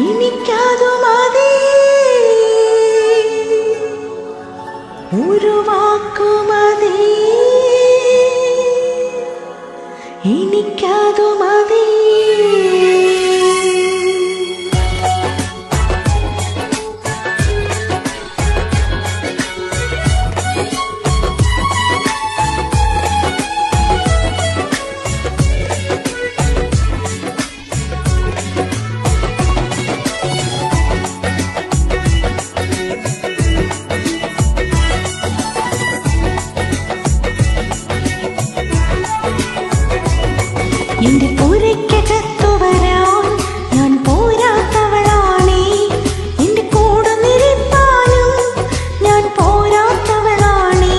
എനിക്കാതു മതി ഒരു വാക്കുമതി എനിക്കാതു എന്റെ പുരയ്ക്കകത്തു വരാൻ ഞാൻ പോരാത്തവളാണേ. എന്റെ കൂടെ നിരത്താനും ഞാൻ പോരാത്തവളാണേ.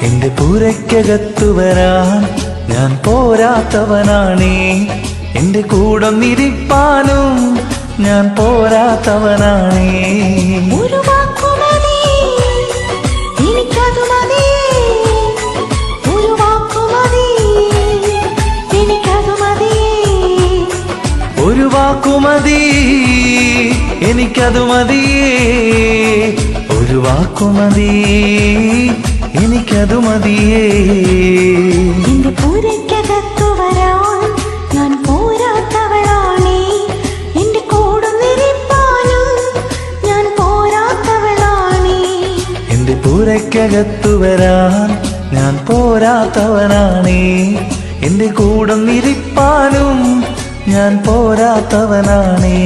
എന്റെ പൂരയ്ക്കകത്തു വരാൻ ഞാൻ പോരാത്തവനാണേ. എന്റെ കൂടെ നിരിപ്പാനും ഞാൻ പോരാത്തവനാണേ. വാക്കുമതി എനിക്കത് മതി. ഒരു വാക്കു മതി. എനിക്കത് മതിയേ. എന്റെ പുരയ്ക്കകത്തു വരാൻ ഞാൻ പോരാത്തവളാണേ. എന്റെ കൂടം നിരപ്പാനും ഞാൻ പോരാത്തവളാണേ. എന്റെ പൂരയ്ക്കകത്തു വരാൻ ഞാൻ പോരാത്തവനാണേ. എന്റെ കൂടം നിരിപ്പാനും ഞാൻ പോരാത്തവനാണേ.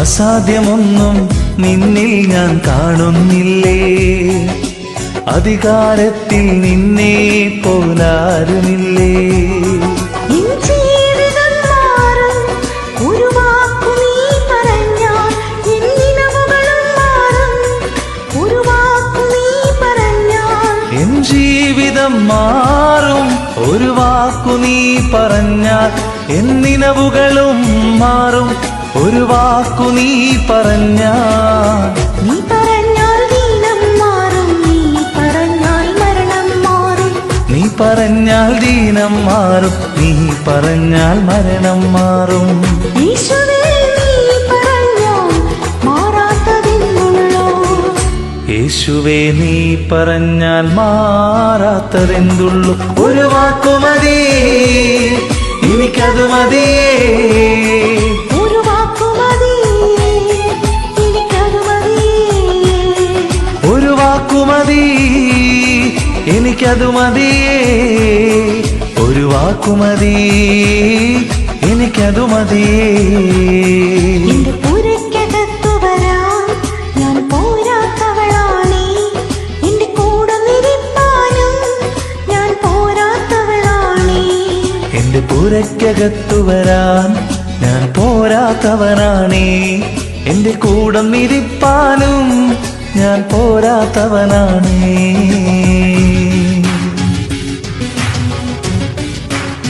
അസാധ്യമൊന്നും നിന്നിൽ ഞാൻ കാണുന്നില്ലേ? അധികാരത്തിൽ നിന്നെ പോലാരുമില്ലേ? എൻ ജീവിതം മാറും ഒരു വാക്കു നീ പറഞ്ഞാൽ എന്നിനവുകളും മാറും. ഒരു വാക്കു നീ വാക്കു നീ പറഞ്ഞാൽ ദീനം മാറും നീ പറഞ്ഞാൽ മരണം മാറും. നീ പറഞ്ഞാൽ ദീനം മാറും നീ പറഞ്ഞാൽ മരണം മാറും. യേശുവേ നീ പറഞ്ഞാൽ മാറാത്തതെന്തുള്ളൂ യേശുവേ നീ പറഞ്ഞാൽ മാറാത്തതെന്തുള്ളു? ഒരു വാക്കുമതി എനിക്കത് മതിയേ. എനിക്കത് മതിയേ. ഒരു വാക്കുമതി എനിക്കതു മതിയേ. എന്റെ പുരയ്ക്കകത്തു വരാൻ ഞാൻ പോരാത്തവളാണേ. എന്റെ കൂടെ ഞാൻ പോരാത്തവളാണേ. എന്റെ പുരയ്ക്കകത്തു വരാൻ ഞാൻ പോരാത്തവനാണേ. എന്റെ കൂടം ഇരിപ്പാനും ഞാൻ പോരാത്തവനാണേ.